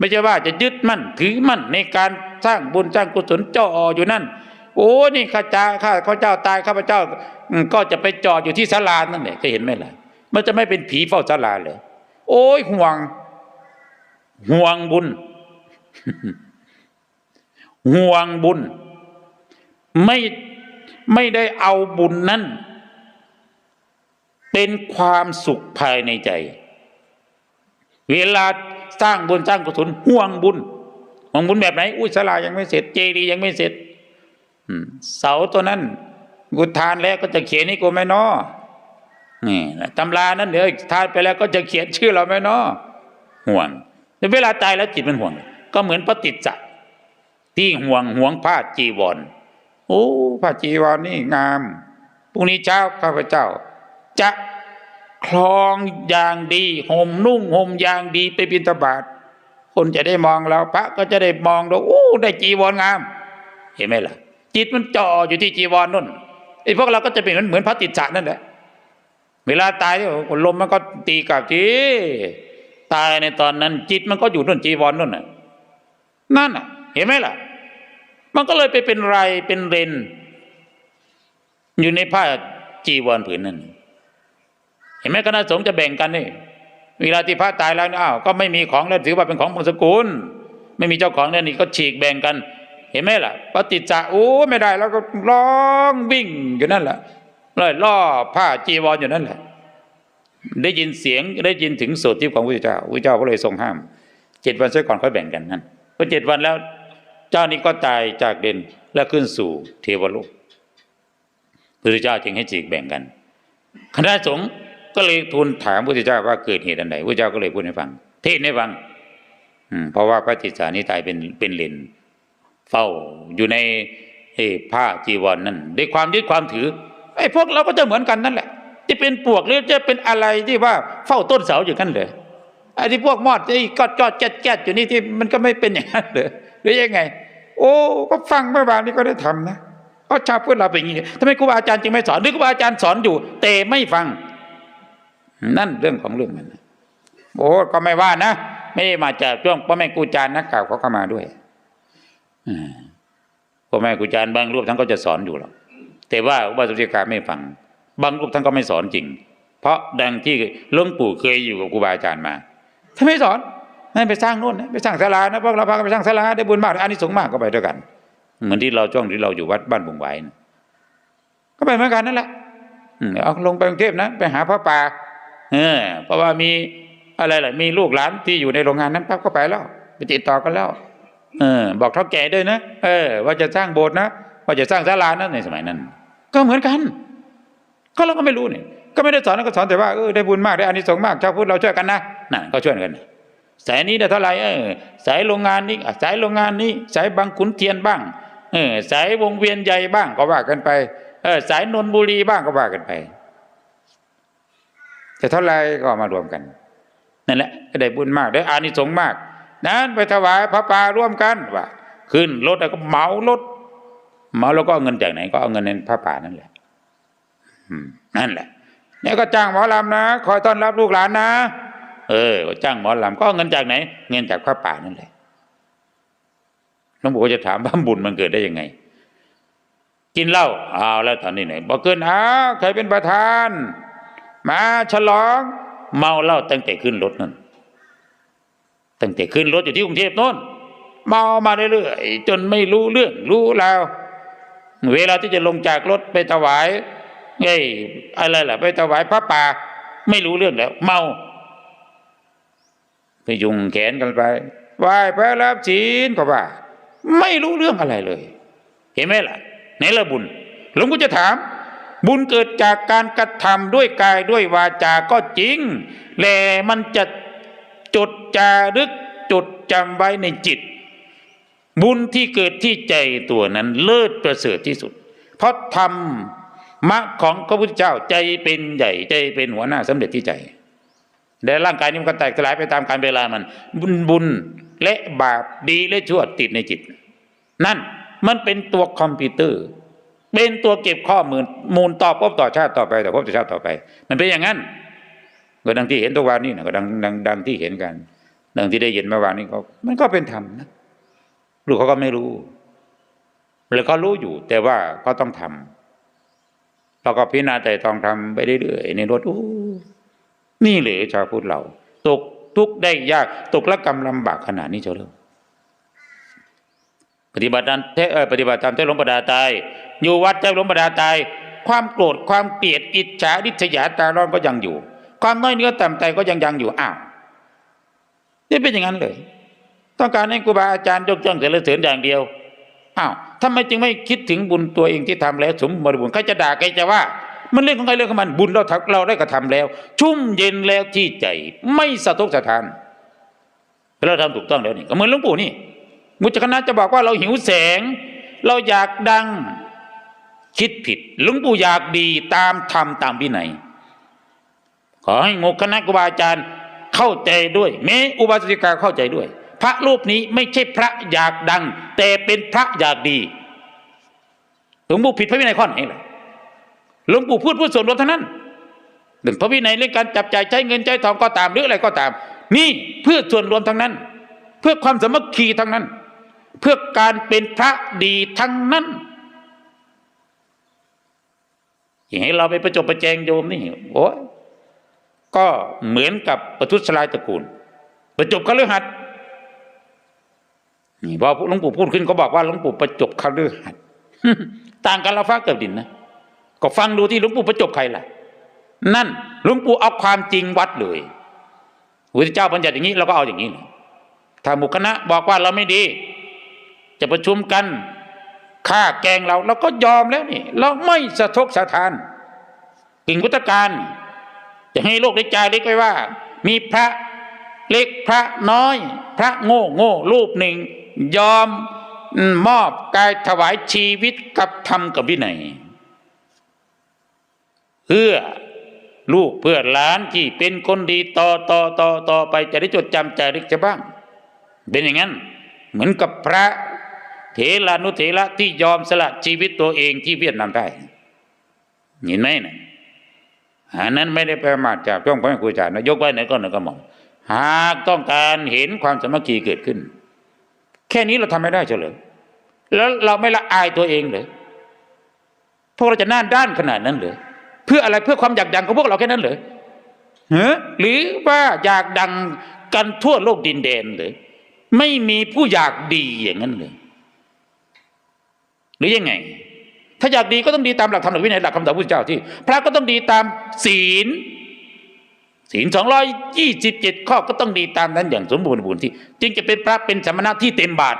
ไม่ใช่ว่าจะยึดมั่นถือมั่นในการสร้างบุญสร้างกุศลจ่ออยู่นั่น โอ้นี่ข้าจ้าข้าข้าเจ้าตายข้าพเจ้าก็จะไปจอดอยู่ที่ศาลานั่นแหละเคยเห็นไหมล่ะ มันจะไม่เป็นผีเฝ้าศาลาเลยโอ้ยห่วง ห่วงบุญ ห่วงบุญ ไม่ไม่ได้เอาบุญนั้นเป็นความสุขภายในใจ เวลา สร้างบุญสร้างกุศลห่วงบุญห่วงบุญแบบไหน อุ้ยศลายังไม่เสร็จเจดีย์ยังไม่เสร็จเสาตัวนั้นกูทานแล้วก็จะเขียนนี่กูไม่นอนี่ตำรานั้นเดี๋ยวทานไปแล้วก็จะเขียนชื่อเราไม่นอห่วงแต่เวลาตายแล้วจิตมันห่วง ก็เหมือนปฏิจจ์ที่ห่วงห่วงผ้าจีวรโอ้ผ้าจีวรนี่งามพรุ่งนี้เช้าข้าพเจ้า จะ คลองอย่างดีห่มนุ่งห่มอย่างดีไปบิณฑบาตคนจะได้มองเราพระก็จะได้มองเราโอ้ได้จีวรงาม เห็นไหมล่ะ จิตมันจ่ออยู่ที่จีวรนั่นไอ้พวกเราก็จะเป็นเหมือนเหมือนพระติจฉานั่นแหละเวลาตายลมมันก็ตีกลับทีตายในตอนนั้น จิตมันก็อยู่นั่นจีวรนั่นน่ะนั่นน่ะ เห็นไหมล่ะ มันก็เลยไปเป็นไรเป็นเรนอยู่ในผ้าจีวรผืนนั้น เห็นไหมคณะสงฆ์จะแบ่งกันนี่เวลาที่พระตายแล้วเนี่ยอ้าวก็ไม่มีของแล้วถือว่าเป็นของมงสกุลไม่มีเจ้าของแล้วนี่ก็ฉีกแบ่งกัน เห็นไหมล่ะปฏิจจะโอ้ไม่ได้แล้วก็ร้องวิ่งอยู่นั่นแหละเลยล่อผ้าจีวรอยู่นั่นแหละ ได้ยินเสียงได้ยินถึงโสดทิพย์ของพระเจ้าพระเจ้าก็เลยทรงห้ามเจ็ดวันเสียก่อนค่อยแบ่งกันนั่นพอเจ็ดวันแล้ว เจ้านี้ก็ตายจากเด่นและขึ้นสู่เทวโลกพระเจ้าจึงให้จีกแบ่งกัน คณะสงฆ์ ก็เลยทูลถามพระเจ้าว่าเกิดเหตุอันใดพระเจ้าก็เลยพูดให้ฟัง เทศให้ฟังอเพราะว่าพระจิตสานี้ตายเป็นเป็นเลนเฝ้าอยู่ในผ้าจีวรนนั่นด้วยความยึดความถือไอ้พวกเราก็จะเหมือนกันนั่นแหละจะเป็นปวกหรือจะเป็นอะไรที่ว่าเฝ้าต้นเสาอยู่กันเลยไอ้ที่พวกมอดไอ้กอดกอดแก๊ดแกดอยู่นี่ที่มันก็ไม่เป็นอย่างนั้นเลยหรือยังไง โอ้ก็ฟังเมื่อวานนี้ก็ได้ทำนะเพราะชาวพุทธเราเป็นอย่างนี้ทำไมครูบาอาจารย์จึงไม่สอนหรือครูบาอาจารย์สอนอยู่ แต่ไม่ฟัง นั่นเรื่องของเรื่องมันโอ้ก็ไม่ว่านะไม่ได้มาจากช่วงพ่อแม่ครูจารย์นักข่าวเขาก็มาด้วยพ่อแม่ครูจารย์บางรูปท่านก็จะสอนอยู่หรอกแต่ว่าอุบาสกาไม่ฟัง บางรูปท่านก็ไม่สอนจริง เพราะดังที่หลวงปู่เคยอยู่กับครูบาอาจารย์มาท่านไม่สอนให้ไปสร้างโน่นนะไปสร้างศาลานะพวกเราพากันไปสร้างศาลาได้บุญมากอานิสงส์มากก็ไปด้วยกัน เหมือนที่เราช่วงที่เราอยู่วัดบ้านบุงไว้นะก็ไปเหมือนกันนั่นแหละเอาลงไปกรุงเทพนะ ไปหาพระป่า เออเพราะว่ามีอะไรหละมีลูกหลานที่อยู่ในโรงงานนั้นปั๊บก็ไปแล้วไปติดต่อกันแล้วเออ บอกเท่าแก่ด้วยนะเออ ว่าจะสร้างโบสถ์นะว่าจะสร้างศาลานะในสมัยนั้น ก็เหมือนกัน ก็เราก็ไม่รู้เนี่ยก็ไม่ได้สอนก็สอนแต่ว่าเออได้บุญมากได้อานิสงส์มากชาวพุทธเราช่วยกันนะน่ะก็ช่วยกันสายนี้ได้เท่าไหร่เออสายโรงงานนี้สายโรงงานนี้สายบางขุนเทียนบ้างเออสายวงเวียนใหญ่บ้างก็ว่ากันไปเออสายนนบุรีบ้างก็ว่ากันไป แต่เท่าไรก็มารวมกันนั่นแหละก็ได้บุญมากได้อานิสงส์มาก นั้นไปถวายพระป่าร่วมกันว่าขึ้นรถแล้วก็เหมารถเหมาแล้วก็เอาเงินจากไหนก็เอาเงินในพระป่านั่นแหละนั่นแหละเนี่ยก็จ้างหมอลำนะคอยต้อนรับลูกหลานนะเออจ้างหมอลำก็เอาเงินจากไหน เงินจากพระป่านั่นแหละหลวงปู่ก็จะถามว่าบุญมันเกิดได้ยังไง กินเหล้าเอาแล้วตอนนี้ไหนบอกเกินอ้าวใครเป็นประธาน มาฉลอง เมาเหล้าตั้งแต่ขึ้นรถนั่นตั้งแต่ขึ้นรถอยู่ที่กรุงเทพโน่นเมามาเรื่อยๆจนไม่รู้เรื่องรู้ราวเวลาที่จะลงจากรถไปถวายไอ้อะไรล่ะ ไปถวายพระป่า ไม่รู้เรื่องแล้ว เมาไปยุงแขนกันไปไหว้พระรับศีลก็ว่า ไม่รู้เรื่องอะไรเลย เห็นไหมล่ะไหนละบุญหลวงพ่อจะถาม บุญเกิดจากการกระทำด้วยกายด้วยวาจาก็จริงแต่มันจะจดจารึกจดจำไว้ในจิต บุญที่เกิดที่ใจตัวนั้นเลิศประเสริฐที่สุด เพราะทำมรรคของพระพุทธเจ้าใจเป็นใหญ่ใจเป็นหัวหน้าสำเร็จที่ใจแต่ร่างกายนี้มันก็แตกสลายไปตามการเวลามัน บุญบุญและบาปดีและชั่วติดในจิต นั่นมันเป็นตัวคอมพิวเตอร์ เป็นตัวเก็บข้อมูลมูลต่อพบต่อชาติต่อไปต่อพบต่อชาติต่อไป มันเป็นอย่างนั้นก็ดังที่เห็นตัววานนี่นะก็ดังดังดังที่เห็นกัน ดังที่ได้ยินเมื่อวานนี้เขามันก็เป็นธรรมนะลูกเขาก็ไม่รู้หรือเขารู้อยู่ แต่ว่าเขาต้องทำเราก็พิจารณาแต่ต้องทำไปเรื่อยๆในรถโอ้นี่เหรือชาวพุทธเรา ตกทุกข์ได้ยาก ตกละกรรมลำบากขนาดนี้เจ้าเลย ปฏิบัติตามเทปฏิบัติตามเทหลวงประดาตาย อยู่วัดเจ้าหลวงประดาตาย ความโกรธความเกลียดอิจฉาริษยาตาร้อนก็ยังอยู่ ความน้อยเนื้อต่ำใจก็ยังยังอยู่อ้าวนี่เป็นอย่างนั้นเลย ต้องการให้ครูบาอาจารย์ยกย่องแต่ลเสริญอย่างเดียวอ้าวทำไมจึงไม่คิดถึงบุญตัวเองที่ทำแล้วสมบูรณ์ใครจะด่าใครจะว่า มันเรื่องของใครเรื่องของมันบุญเราทำเราได้กระทำแล้ว ชุ่มเย็นแล้วที่ใจ ไม่สะทกสะทานเราทำถูกต้องแล้วนี่ก็เหมือนหลวงปู่นี่ มุจคณะจะบอกว่าเราหิวแสง เราอยากดังคิดผิดหลวงปู่อยากดีตามธรรมตามวินัยขอให้งกคณะครูบาอาจารย์เข้าใจด้วยแม้อุบาสิกาเข้าใจด้วย พระรูปนี้ไม่ใช่พระอยากดัง แต่เป็นพระอยากดีหลวงปู่ผิดพระวินัยข้อไหนล่ะหลวงปู่พูดพูดส่วนรวมเท่านั้นเรื่งพระวินัยเรื่องการจับจ่ายใช้เงินใช้ทองก็ตามหรืออะไรก็ตาม นี่เพื่อส่วนรวมทั้งนั้น เพื่อความสมัคคีทั้งนั้น เพื่อการเป็นพระดีทั้งนั้นอย่างให้เราไปประจบประแจงโยมนี่โอ้ยก็เหมือนกับประทุษลายตระกูล ประจบคฤหัสถ์นี่พอหลวงปู่พูดขึ้นก็บอกว่าหลวงปู่ประจบคฤหัสถ์ต่างกันเราฟ้าเกิดดินนะก็ฟังดูที่หลวงปู่ประจบใครล่ะ นั่นหลวงปู่เอาความจริงวัดเลยพระเจ้าบัญญัติอย่างนี้เราก็เอาอย่างนี้เลยถ้าหมู่คณะบอกว่าเราไม่ดี จะประชุมกันฆ่าแกงเราเราก็ยอมแล้วนี่ เราไม่สะทกสะทานกิ่งพุทธการจะให้โลกได้ใจเล็กไว้ว่า มีพระเล็กพระน้อย พระโง่โง่รูปหนึ่ง ยอมมอบกายถวายชีวิตกับธรรมกับวินัยเพื่อลูกเพื่อหลานที่เป็นคนดีต่อต่อต่อต่อไปจะได้จดจำใจารึกจะบ้าง เป็นอย่างนั้น เหมือนกับพระ เถรานุเถระที่ยอมสละชีวิตตัวเองที่เวียดนามได้เห็นไหมนะอันนั้นไม่ได้แปลมาจากช่องพระครูอาจารย์นะยกไว้ไหนก็หนก็มองหากต้องการเห็นความสมัคคีเกิดขึ้น แค่นี้เราทำไม่ได้เฉลยแล้วเราไม่ละอายตัวเองเลยพวกเราจะน้าด้านขนาดนั้นเลยเพื่ออะไรเพื่อความอยากดังของพวกเราแค่นั้นเหรอเฮ้หรือว่าอยากดังกันทั่วโลกดินแดนเลยไม่มีผู้อยากดีอย่างนั้นเลย หรือยังไง ถ้าอยากดีก็ต้องดีตามหลักธรรมหลักวินัยหลักคำสอนพระพุทธเจ้าที่ พระก็ต้องดีตามศีลศีลสองร้อยยี่สิบเจ็ดข้อก็ต้องดีตามนั้นอย่างสมบูรณ์บูรณ์ที่ จึงจะเป็นพระเป็นสมณะที่เต็มบาท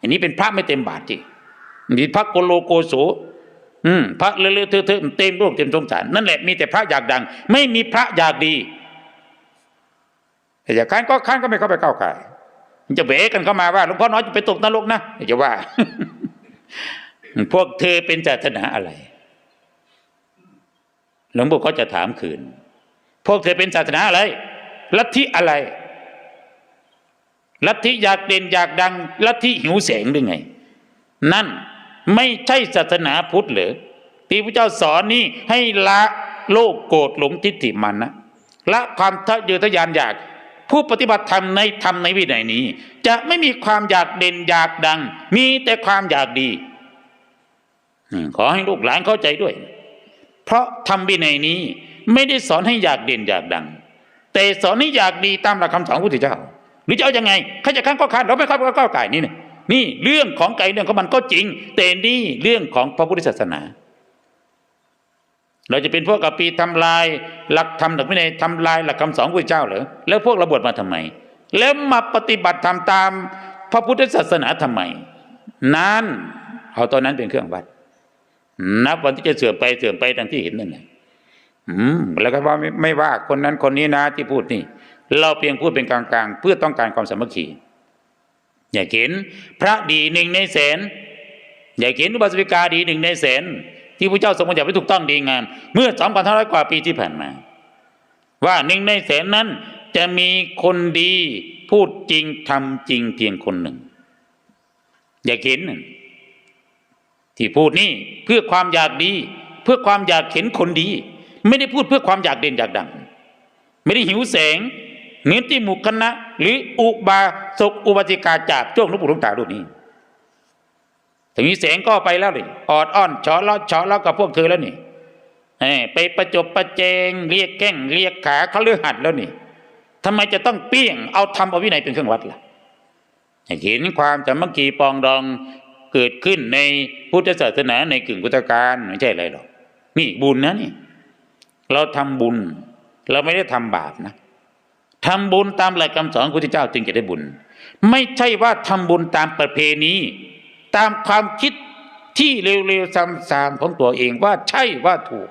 อันนี้เป็นพระไม่เต็มบาทที่มีพระโกโลโกโสอืมพระเลอะเทอะเต็มโลกเต็มสงสารนั่นแหละมีแต่พระอยากดัง ไม่มีพระอยากดีแต่อยากค้านก็ค้านก็ไม่เข้าไปก้าวไก่จะเบะกันเข้ามาว่าหลวงพ่อน้อยจะไปตกนรกนะอย่าว่า พวกเธอเป็นศาสนาอะไร หลวงปู่ก็จะถามคืน พวกเธอเป็นศาสนาอะไร ลัทธิอะไร ลัทธิอยากเด่นอยากดัง ลัทธิหิวแสงหรือไง นั่นไม่ใช่ศาสนาพุทธหรือที่พระเจ้าสอนนี่ให้ละโลกโกรธหลงทิฏฐิมันนะละความทะเยอทะยานอยาก ผู้ปฏิบัติธรรมในธรรมในวินัยนี้ จะไม่มีความอยากเด่นอยากดัง มีแต่ความอยากดี ขอให้ลูกหลานเข้าใจด้วย เพราะธรรมวินัยนี้ไม่ได้สอนให้อยากเด่นอยากดัง แต่สอนให้อยากดีตามหลักคำสอนพระพุทธเจ้า หรือจะเอาอยัางไงใครจะค้านก็ค้านเราไม่ข้าก็ก้าวไก่นี่นี่เรื่องของไก่เรื่องของมันก็จริง แต่นี่เรื่องของพระพุทธศาสนา เราจะเป็นพวกกับปีทำลายหลักธรรมหลักวินัยทำลายหลักคำสอนพระเจ้าเหรอแล้วพวกเราบวชมาทำไม แล้วมาปฏิบัติธรรมตามพระพุทธศาสนาทำไมนั้นเอาตอนนั้นเป็นเครื่องวัด นับวันที่จะเสื่อมไปเสื่อมไปดังที่เห็นนั่นแหละอืมแล้วก็ว่าไม่ไม่ว่าคนนั้นคนนี้นะที่พูดนี่ เราเพียงพูดเป็นกลางๆ เพื่อต้องการความสามัคคีอย่าเห็นพระดีหนึ่งในแสน อย่าเห็นอุบาสิกาดีหนึ่งในแสน ที่พระเจ้าทรงบัญญัติไว้ถูกต้องดีงามเมื่อสองพันห้าร้อยกว่าปีที่ผ่านมา ว่าหนึ่งในแสนนั้นจะมีคนดีพูดจริงทำจริงเพียงคนหนึ่ง อย่าเห็นที่พูดนี่เพื่อความอยากดี เพื่อความอยากเห็นคนดี ไม่ได้พูดเพื่อความอยากเด่นอยากดัง ไม่ได้หิวแสงเหมือนที่หมู่คณะหรืออุบาสกอุบาสิกาจากจ้วงหลวงปู่หลวงตารุ่นนี้ ถึงมีแสงก็ไปแล้วนี่ออดอ้อนเฉาะล้อเฉาะล้อกับพวกเธอแล้วนี่ไปประจบประเจงเรียกแก้งเรียกขาเขาเลือหัดแล้วนี่ทำไมจะต้องเปี้ยงเอาธรรมเอาวินัยเป็นเครื่องวัดล่ะเห็นความสามัคคีปองดองเกิดขึ้นในพุทธศาสนาในกึ่งพุทธกาลไม่ใช่อะไรหรอกนี่บุญนะนี่ เราทำบุญ เราไม่ได้ทำบาปนะทำบุญตามหลักคำสอนของพระพุทธเจ้าจึงจะได้บุญ ไม่ใช่ว่าทำบุญตามประเพณี ตามความคิดที่เร็วๆซ้ำๆของตัวเองว่าใช่ว่าถูก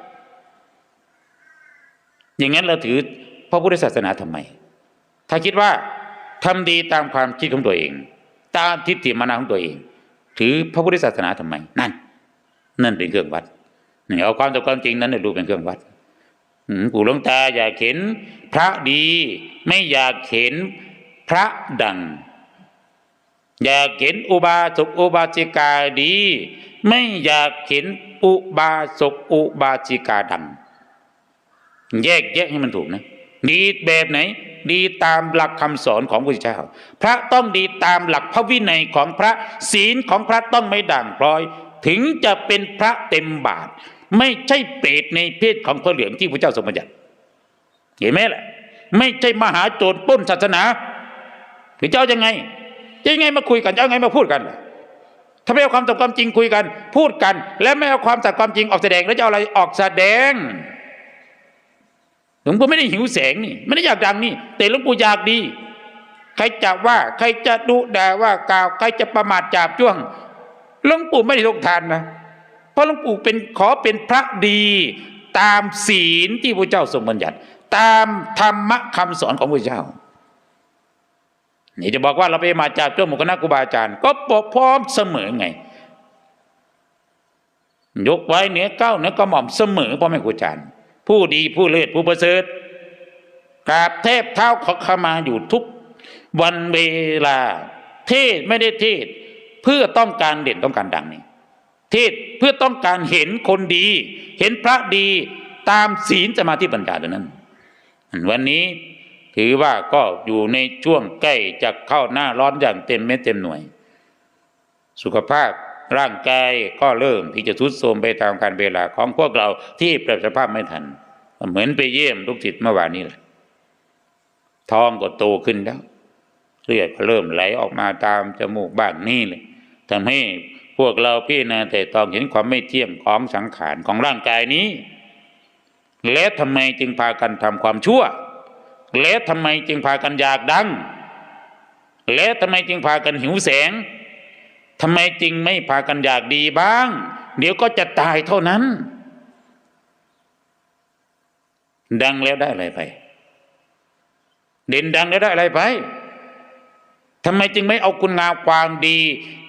อย่างนั้นเราถือพระพุทธศาสนาทำไม ถ้าคิดว่าทำดีตามความคิดของตัวเอง ตามทิฏฐิมานะของตัวเอง ถือพระพุทธศาสนาทำไม นั่น นั่นเป็นเครื่องวัดนี่เอาความต่อความจริงนั้นดูเป็นเครื่องวัดปู่หลวงตาอยากเห็นพระดี ไม่อยากเห็นพระดัง อยากเห็นอุบาสกอุบาสิกาดี ไม่อยากเห็นอุบาสกอุบาสิกาดังแยกแยะให้มันถูกนะ ดีแบบไหน ดีตามหลักคำสอนของพระพุทธเจ้า พระต้องดีตามหลักพระวินัยของพระศีลของพระต้องไม่ด่างพร้อย ถึงจะเป็นพระเต็มบาท ไม่ใช่เปรตในเพศของพระเหลืองที่พระเจ้าทรงบัญญัติเห็นไหมล่ะ ไม่ใช่มหาโจรป้นศาสนาหรือเจ้ายังไง จะยังไงมาคุยกันจะเอาไงมาพูดกันล่ะถ้าไม่เอาความสัตย์ความจริงคุยกัน พูดกัน และไม่เอาความสัตย์ความจริงออกแสดงแล้วจะเอาอะไรออกแสดงหลวงปู่ไม่ได้หิวแสงนี่ไม่ได้อยากดังนี่แต่หลวงปู่อยากดี ใครจะว่า ใครจะดุด่าว่ากล่าว ใครจะประมาทจาบจ้วงหลวงปู่ไม่ได้ทกทานนะเพราะหลวงปู่เป็นขอเป็นพระดี ตามศีลที่พระเจ้าทรงบัญญัติ ตามธรรมะคำสอนของพระเจ้า นี่จะบอกว่าเราไปมาจากเจ้าหมู่คณะครูบาอาจารย์ ก็บอกพร้อมเสมอไง ยกไว้เหนือเก้าเหนือกระหม่อมเสมอพ่อแม่ครูอาจารย์ ผู้ดีผู้เลิศผู้ประเสริฐกราบเทพเท้าขอขมาอยู่ทุกวันเวลา เทศไม่ได้เทศเพื่อต้องการเด่นต้องการดังนี่เทศเพื่อต้องการเห็นคนดี เห็นพระดีตามศีลสมาธิปัญญาเท่านั้น วันนี้ ถือว่าก็อยู่ในช่วงใกล้จะเข้าหน้าร้อนอย่างเต็มเม็ดเต็มหน่วย สุขภาพร่างกายก็เริ่มที่จะทุดโทรมไปตามการเวลาของพวกเราที่ปรับสภาพไม่ทัน เหมือนไปเยี่ยมลูกศิษย์เมื่อวานนี้แหละท้องก็โตขึ้นแล้วเลือดก็เริ่มไหลออกมาตามจมูกบ้างนี่เลยทำให้พวกเราพี่นาแต่ต้องเห็นความไม่เที่ยงของสังขารของร่างกายนี้ และทำไมจึงพากันทำความชั่ว และทำไมจึงพากันอยากดัง และทำไมจึงพากันหิวแสงทำไมจึงไม่พากันอยากดีบ้าง เดี๋ยวก็จะตายเท่านั้น ดังแล้วได้อะไรไป เด่นดังแล้วได้อะไรไปทำไมจึงไม่เอาคุณงามความดี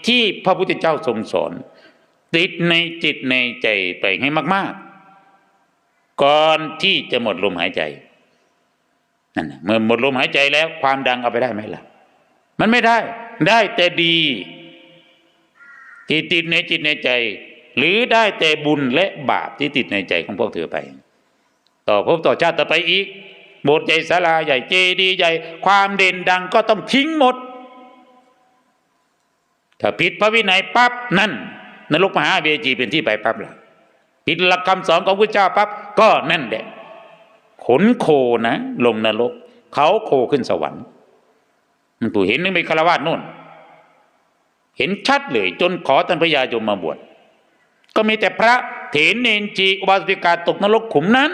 ที่พระพุทธเจ้าทรงสอน ติดในจิตในใจไปให้มาก ๆ ก่อนที่จะหมดลมหายใจ นั่นเมื่อหมดลมหายใจแล้ว ความดังเอาไปได้ไหมล่ะ มันไม่ได้ ได้แต่ดีที่ติดในจิตในใจ หรือได้แต่บุญและบาปที่ติดในใจของพวกเธอไป ต่อภพต่อชาติต่อไปอีกโบสถ์ใหญ่ศาลาใหญ่เจดีย์ใหญ่ ความเด่นดังก็ต้องทิ้งหมด ถ้าผิดพระวินัยปั๊บนั่นนรกมหาเวจีเป็นที่ไปปั๊บล่ะผิดหลักคำสอนของพระเจ้าปั๊บก็นั่นแหละ นโคนะลงนรกเขาโคขึ้นสวรรค์มันผู้เห็นนึกเป็นคารวาสนู่น เห็นชัดเลย จนขอท่านพระยายมมาบวชก็มีแต่พระเถรเนนจีอุบาสิกาตกนรกขุมนั้น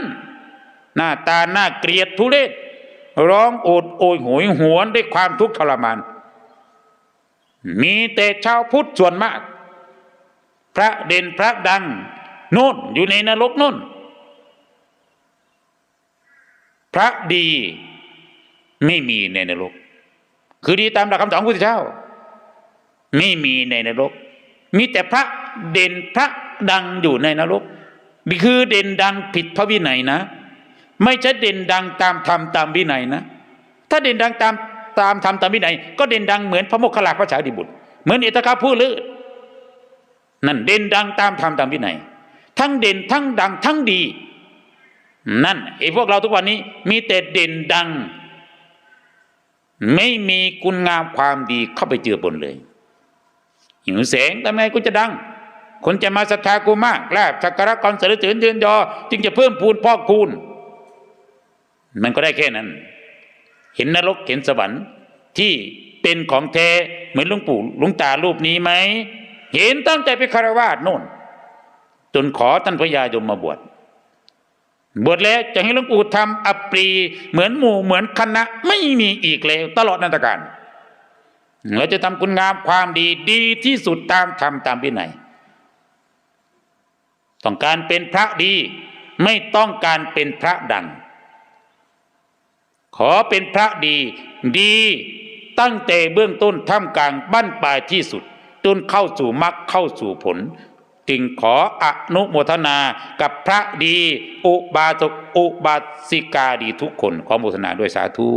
หน้าตาหน้าเกลียดทุเรศร้องโอดโอยโหยหวนด้วยความทุกข์ทรมาน มีแต่ชาวพุทธส่วนมาก พระเด่นพระดังโน่นอยู่ในนรกโน่น พระดีไม่มีในนรก คือดีตามหลักคำสอนของพระพุทธเจ้า ไม่มีในนรก มีแต่พระเด่นพระดังอยู่ในนรกนี่คือเด่นดังผิดพระวินัยนะ ไม่ใช่เด่นดังตามธรรมตามวินัยนะ ถ้าเด่นดังตามตามธรรมตามวินัย ก็เด่นดังเหมือนพระโมคคัลลาพระสารีบุตร เหมือนเอตกาผู้ลือนั่นเด่นดังตามธรรมตามวินัย ทั้งเด่นทั้งดังทั้งดี นั่นไอ้พวกเราทุกวันนี้ มีแต่เด่นดัง ไม่มีคุณงามความดีเข้าไปเจือปนเลยหิวแสงทำไมกูจะดัง คนจะมาศรัทธากูมากลาบสักการะกรสรรเสริญเยืนยอ จึงจะเพิ่มพูนพอกคูณ มันก็ได้แค่นั้น เห็นนรกเห็นสวรรค์ที่เป็นของแท้เหมือนลุงปู่ลุงตารูปนี้ไหม เห็นตั้งแต่เป็นคารวาสโน่น จนขอท่านพญายมมาบวช บวชแล้วจะให้หลวงปู่ทำอัปรีเหมือนหมู่เหมือนคณะไม่มีอีกแล้วตลอดนันตการเราจะทำคุณงามความดีดีที่สุดตามธรรมตามวินัยต้องการเป็นพระดีไม่ต้องการเป็นพระดัง ขอเป็นพระดี ดีตั้งแต่เบื้องต้นท่ามกลางบั้นปลายที่สุด จนเข้าสู่มรรคเข้าสู่ผล จึงขออนุโมทนากับพระดี อุบาสกอุบาสิกาดีทุกคน ขอโมทนาด้วยสาธุ